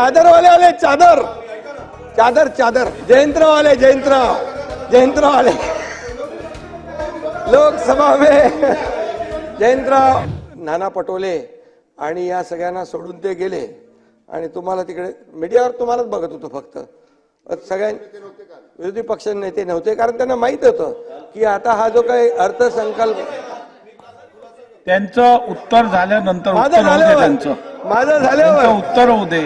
चादरवाले आले चादर. चादर चादर. जयंतराव आले जयंतराव. जयंतराव आले लोकसभा में. जयंतराव. नाना पटोले आणि या सगळ्यांना सोडून ते गेले. आणि तुम्हाला तिकडे मीडियावर तुम्हालाच बघत होतो फक्त. सगळ्यां विरोधी पक्ष नेते नव्हते कारण त्यांना माहीत होतं की आता हा जो काही अर्थसंकल्प त्यांचं उत्तर झाल्यानंतर माझं झाल्यावर. त्यांचं. माझं झाल्यावर. उत्तर होऊ दे.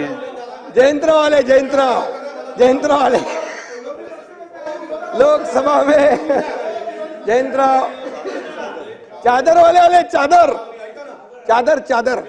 जयंतराव आले जयंतराव जयंतराव आले लोकसभा में जयंतराव चादरवाले आले चादर। चादर चादर।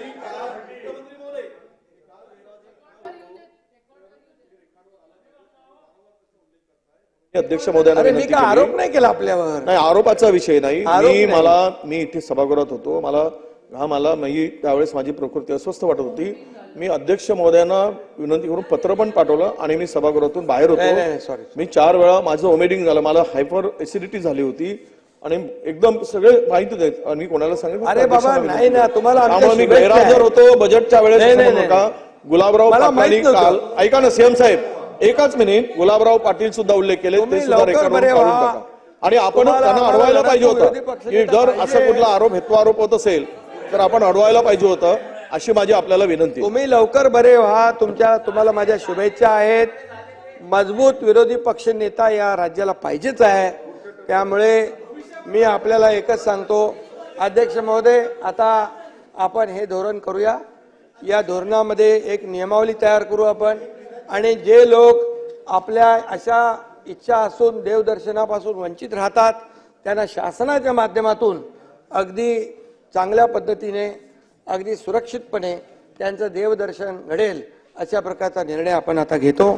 अध्यक्ष महोदयांना अरे मी काय. आरोप नाही केला आपल्यावर? नाही आरोपाचा विषय नाही. आरोप मी नाही. मला मी इथे सभागृहात होतो. मला हा मला मी त्यावेळेस माझी प्रकृती अस्वस्थ वाटत होती मी अध्यक्ष महोदयांना विनंती करून पत्र पण पाठवलं आणि मी सभागृहातून बाहेर होतो sorry. मी चार वेळा माझं ओमेडिंग झालं मला हायपर एसिडिटी झाली होती आणि एकदम सगळे माहिती देत आणि कोणाला सांगितलं अरे बाबा, नाही ना, तुम्हाला मी गैरहजर. होतो बजेटच्या वेळेस. नका गुलाबराव. काल ऐका ना सीएम साहेब एकच मिनिट गुलाबराव पाटील सुद्धा उल्लेख केले ते सुद्धा रेकॉर्ड आणि आपण त्यांना अडवायला पाहिजे होतं की जर. असा कुठला आरोप हेतू आरोप होत असेल तर आपण अडवायला पाहिजे होतं अशी माझी आपल्याला विनंती तुम्ही लवकर बरे व्हा. तुमच्या तुम्हाला माझ्या शुभेच्छा आहेत. मजबूत विरोधी पक्ष नेता या राज्याला पाहिजेच आहे. त्यामुळे मी आपल्याला एकच सांगतो अध्यक्ष महोदय आता आपण हे धोरण करूया. या धोरणामध्ये एक नियमावली तयार करू आपण. आणि जे लोक आपल्या अशा इच्छा असून देवदर्शनापासून वंचित राहतात त्यांना शासनाच्या माध्यमातून अगदी चांगल्या पद्धतीने अगदी सुरक्षितपणे त्यांचं देवदर्शन घडेल अशा प्रकारचा निर्णय आपण आता घेतो.